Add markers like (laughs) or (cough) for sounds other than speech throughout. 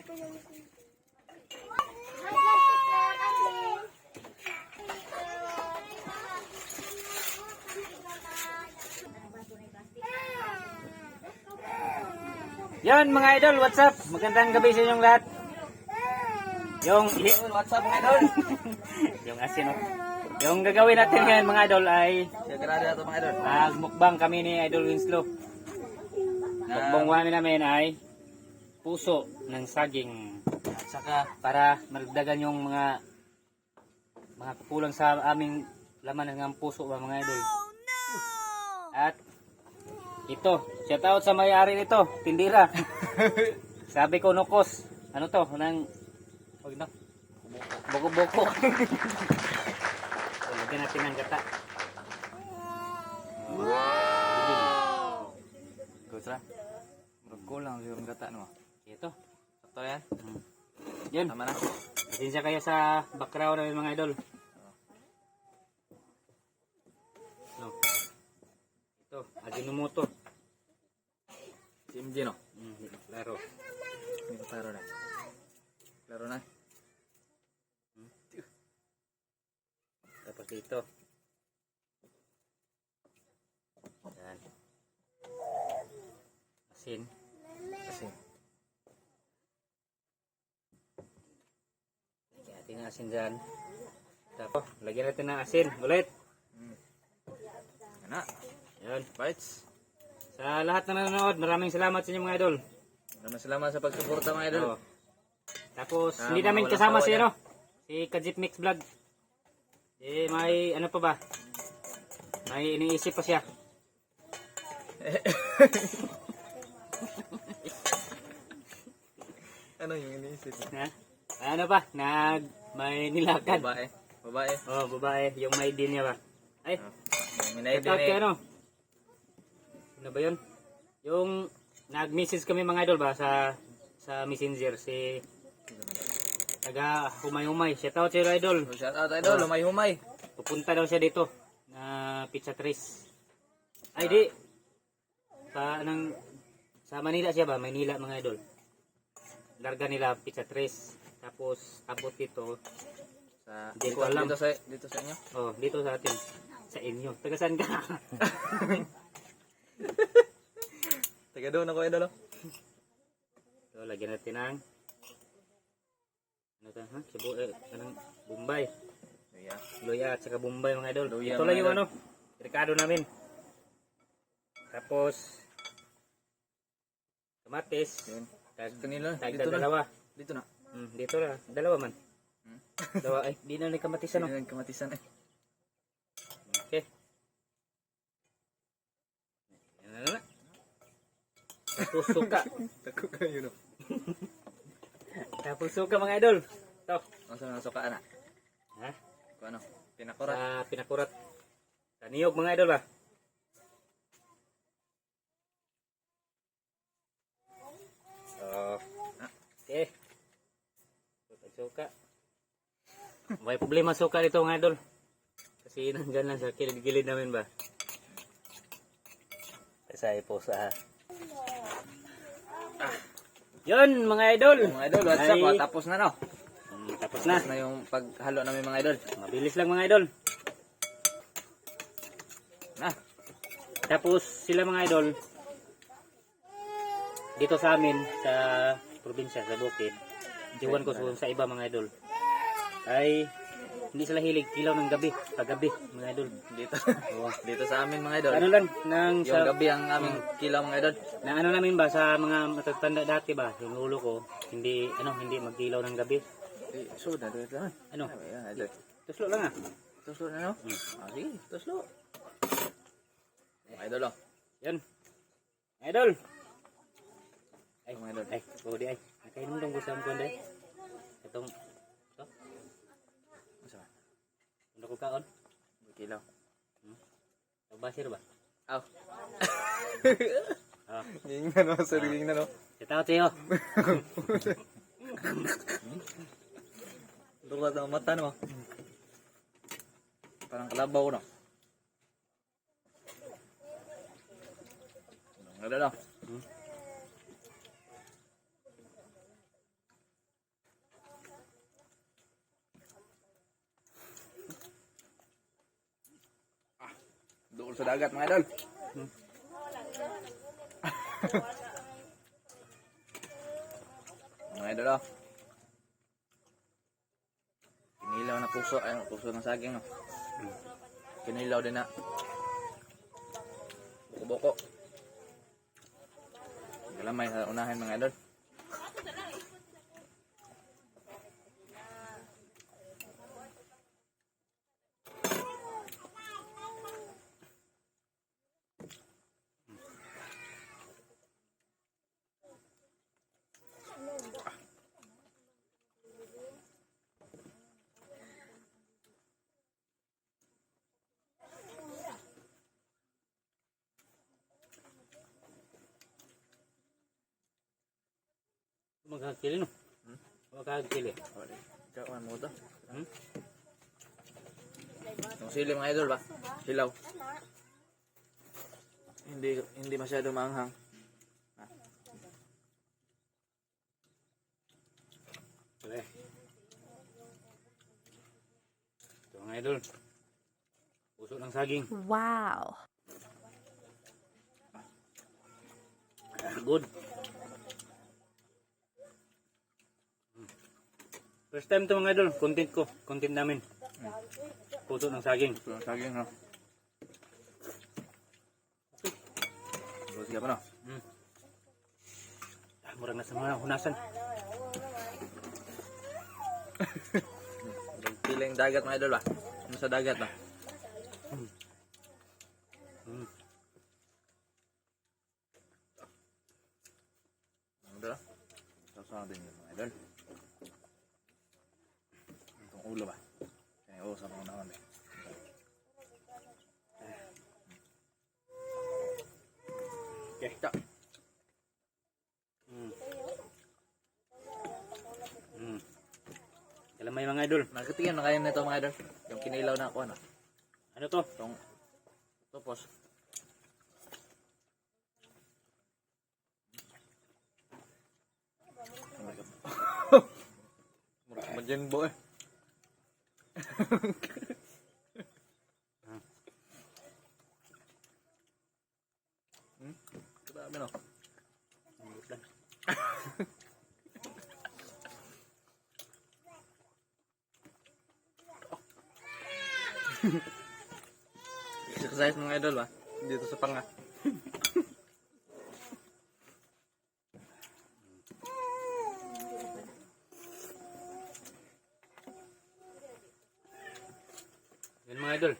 Yan mga idol, what's up? Magandang gabi sa inyong lahat. Yung what's up mga idol? (laughs) yung asin oh. Yung gagawin natin ngayon mga idol ay Sigurado na ito mga idol. magmukbang kami ni Idol Winslow. Mukbang namin ay puso ng saging. At saka para malagdagan yung mga mga kukulang sa aming laman ng puso ba mga idol. At ito, shout out sa may-ari nito, tindira. (laughs) Sabi ko nukos. Ano to? Nang wag na. Boko-boko. so, (laughs) lagyan natin ng gata. Wow! Kusra. Kulang yung gata no. Ito. Ito yan. Hmm. Yun. Tama na. Pasensya kayo sa background namin mga idol. No. Ito, Ajinomoto. Si MJ no. Mm. Hindi ko klaro na. Klaro na. Tapos dito. Yan. Asin. Kasi. Lagyan natin ng asin dyan. Tapos, lagyan natin ng asin. Ulit. Yan na. Yan. Bites. Sa lahat na nanonood, maraming salamat sa inyo mga idol. Maraming salamat sa pagsuporta mga idol. Oo. Tapos, Ah, hindi namin kasama si ano, si Kajit Mix Vlog. Eh, may ano pa ba? May iniisip pa siya. (laughs) Ano yung iniisip? Ha? Ano ba? Nag, may nilakad. Babae. Babae. Oh, babae. Yung may din niya ba? Ay, shout din out kay eh. ano? Ano ba yun? Yung nag-message kami mga idol ba sa sa messenger si taga humay-humay. Shout out sa'yo idol. So, shout out idol. Lumay-humay. Pupunta daw siya dito na pizza tres. Ay di. Sa nang sa Manila siya ba? Manila mga idol. Larga nila pizza tres. Tapos abot dito. Sa, Hindi ko alam. Dito sa, dito sa inyo. Oh, dito sa atin. Sa inyo. Taga saan ka? (laughs) Taga doon ako idol. oh. (laughs) so, lagyan natin ng ano to, ha? Cebu, eh, anong Bombay. Yeah. Luya at saka Bombay mga idol. Luya, Ito lang yung ano, rekado namin. Tapos, kamatis. Yun. Tag, Kanila. tag Dito na. dalawa. Dito na. Hmm, dito na. Dalawa man. Hmm? Dalawa. Ay, di na ni kamatis ano. Hindi kamatisan eh. Okay. Yan na na. Tapos suka. Tako kayo no. Tapos suka mga idol. Ito. Ang sa mga sukaan na. Ha? Kung ano. Pinakurat. Sa pinakurat. Sa niyog mga idol ba? So, okay. Suka. May problema suka dito mga idol. Kasi nandyan lang sa kilid-gilid namin ba? Kasi po sa... Ah. Yun mga idol. Mga idol, what's up? Ay. Oh, tapos na no. Hmm, tapos na. Tapos na yung paghalo namin mga idol. Mabilis lang mga idol. Na. Tapos sila mga idol dito sa amin sa probinsya sa Bukid. Diwan ko sa- sa iba mga idol. Ay hindi sila hilig kilaw ng gabi, paggabi mga idol. Dito. (laughs) Oo. Dito sa amin mga idol. Ano lang nang Yung sa gabi ang aming kilaw mga idol. na ano namin ba sa mga matatanda dati ba, yung ulo ko, hindi ano hindi magkilaw ng gabi. Eh, so, na dito na. Ano? Idol. Tuslo lang ah. Tuslo na no? Hmm. Ah, sige, tuslo. Mga idol oh. Yan. Idol. Ay, Mga idol. ay, budi ay. Nakainom dong gusto ko day. Itong to, Masa? ano ko kaon? Kilaw. Basir ba? Aw. Ah, Ging na no, sir, ging na no. kita ko tiyo. Dulat ang mata no. Parang kalabaw no. Mga idol oh. Hmm. Sa dagat mga idol. mga idol oh. Kinilaw na puso, ay puso ng saging no. Kinilaw din na. Buko-buko. Galamay sa unahin mga idol. Magkakili no? Magkakili. Wala. Ikaw man mo to. Hmm? Yung sili mga idol ba? Hilaw. Hindi hindi masyado maanghang. Pare. Ito mga idol. Puso ng saging. Wow. Good. First time to mga idol. Content ko. Content namin. Puso ng saging. Ito ang saging no. Ka pa no? Hmm. Ah, murag na sa mga hunasan. (laughs) Piling dagat mga idol ba? Ano sa dagat ba? Hmm. Ano ba? Sasama din yun mga idol. Itong ulo ba? Kaya oo, sa mga naman eh. Okay. Ta. Hmm. Hmm. Kalamay mga idol. Nagkatingin na kayo nito mga idol. Yung kinilaw na ako ano. Ano to? Itong topos. Murag majenbo eh. Hmm? Grabe no. Exercise mga idol ba? Dito sa panga. Yan mga idol.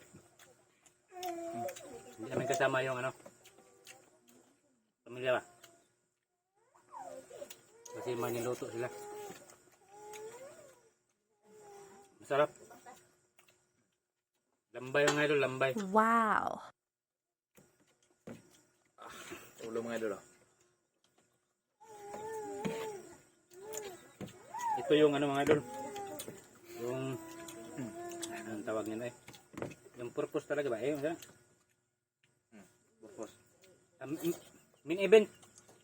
Hmm. Hindi namin kasama yung ano. Pamilya ba? Kasi maniluto sila. Masarap. Lambay mga idol, lambay. Wow. Ulo mga idol oh. Ito yung ano mga idol. Yung anong tawag nila eh. Yung purpose talaga ba? Eh, yung Bukos. um, min event.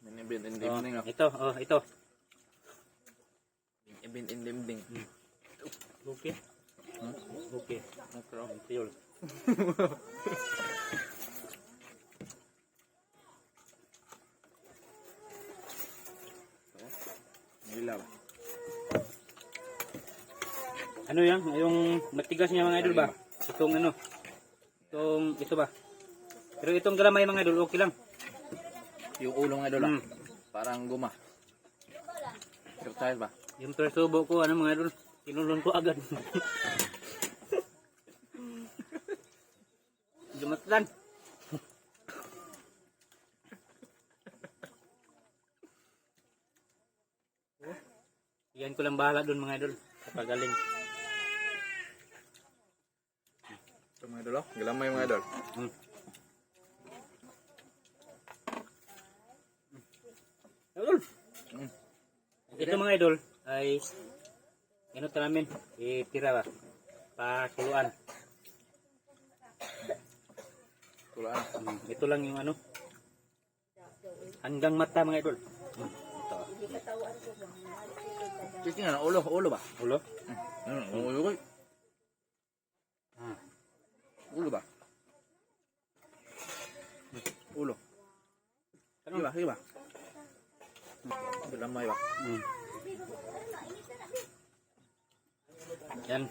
Minibin in the Oh, evening no. ito, oh, ito. Ibin in the evening. Okay. Hmm? Okay. Okay. oh. Ito yun. Ilaw. Ano yan? Yung matigas niya mga idol ba? Itong ano? Itong, ito ba? Pero itong galamay mga idol, okay lang. Yung ulo mga idol. Hmm. Parang guma. Exercise ba? Yung persubo ko, ano mga idol, tinulon ko agad. (laughs) Dumatlan. (laughs) Yan ko lang bahala doon mga idol. Kapag Ito mga idol oh. Galamay mga idol. Hmm. Idol. Ito mga idol ay ano to namin, itira ba? Pakuluan. Tulaan. Hmm, ito lang yung ano. Hanggang mata mga idol. Hmm, ito. Nga, ulo, ulo ba? Ulo. Hmm, ulo ko. Ah. Ulo ba? Ulo. Sige ba? Sige ba? Lamay ba? Mm. Yan.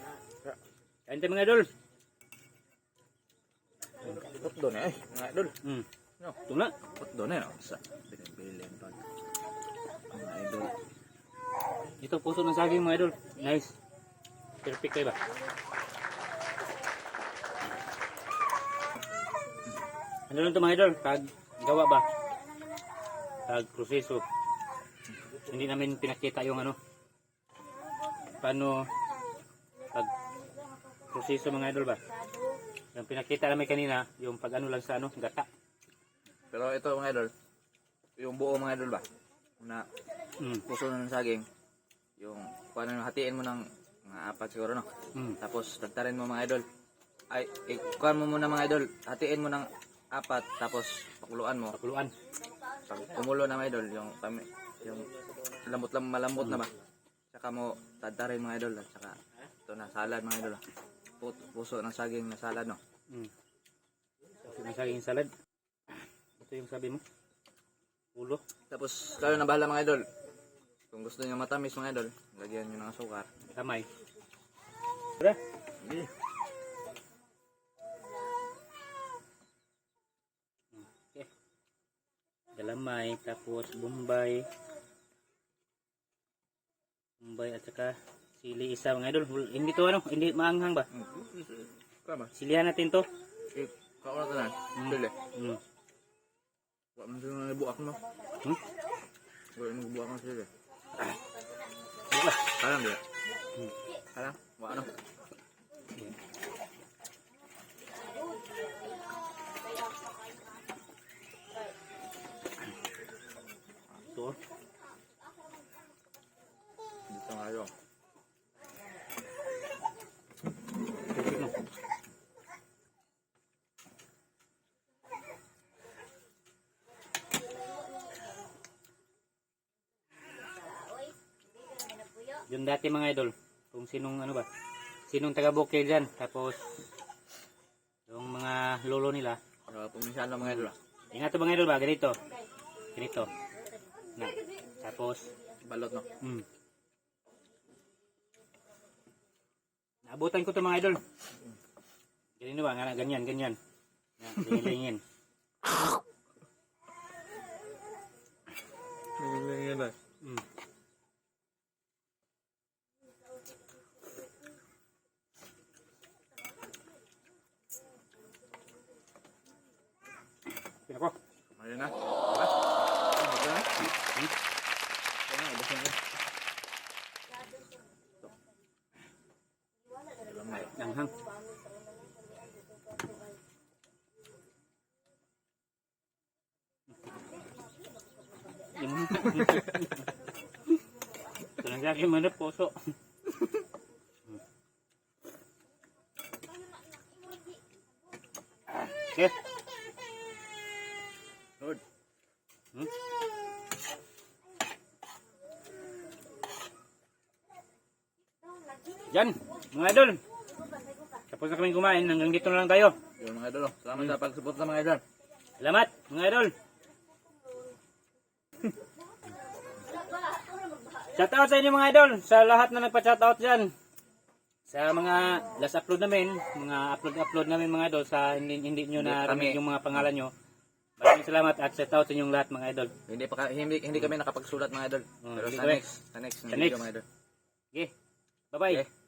Kain tayo mga idol. Put doon eh. Mga idol. Mm. No. Ito na. Put doon eh. Sa binibili pag mga idol. Ito puso ng saging mga idol. Nice. Perfect kayo ba? Ano lang ito mga idol? Pag gawa ba? Pag proseso. Hindi namin pinakita yung ano. Paano pag proseso mga idol ba? Yung pinakita namin kanina, yung pag ano lang sa ano, gata. Pero ito mga idol. Yung buo mga idol ba? Na Mm. puso ng saging. Yung paano hatiin mo ng mga apat siguro no. Mm. Tapos tagtarin mo mga idol. Ay, ikuan mo muna mga idol. Hatiin mo ng apat tapos pakuluan mo. Pakuluan. Pag kumulo na mga idol, yung kami yung lambot lang malambot na ba. Saka mo tadtarin mga idol at saka ito na salad mga idol. Put, puso ng saging na salad no. Mm. Kasi may saging salad. Ito yung sabi mo. Ulo. Tapos kayo na bahala mga idol. Kung gusto niyo matamis mga idol, lagyan niyo ng asukar. Kamay. Tara. Okay. Galamay, tapos bombay. Bombay at saka sili isa mga idol. Hindi to ano, hindi maanghang ba? Kama. Silihan natin to. Eh, kauna tanan. Mm. Dili. Mm. Wa man sila nabuak mo. Hmm? Wa man nabuak mo sila. Ano ba? Parang dili. Hmm. Parang wa ano. Yung dati mga idol, kung sinong ano ba, sinong taga Bukid dyan, tapos yung mga lolo nila, Pero pumisyan lang mga idol. ah. ingat to mga idol ba, ganito, ganito, na, tapos, Balot no. hmm. Naabutan ko to mga idol. Ganito ba, ganyan, ganyan. Yan, lingin (laughs) Ngayon na. Ayun na. Diba? Ayun na. Hmm? Ayun na, ubos na yun. Lamay. Langhang. Yung Ito lang sa akin manap puso. Okay. Lord. Hmm? Yan, mga idol. Tapos na kami kumain, hanggang dito na lang tayo. Yun mga idol. oh. Salamat sa pag-support sa mga idol. Salamat, mga idol. Shoutout sa inyo mga idol, sa lahat na nagpa-shoutout dyan. Sa mga last upload namin, mga upload-upload namin mga idol, sa hindi, hindi nyo na Kami. yung mga pangalan nyo. Maraming salamat at shoutout sa inyong lahat mga idol. Hindi pa hindi, hindi kami nakapagsulat mga idol. Hmm, Pero sa next, sa next, Sa next. mga idol. Okay, bye-bye. Okay.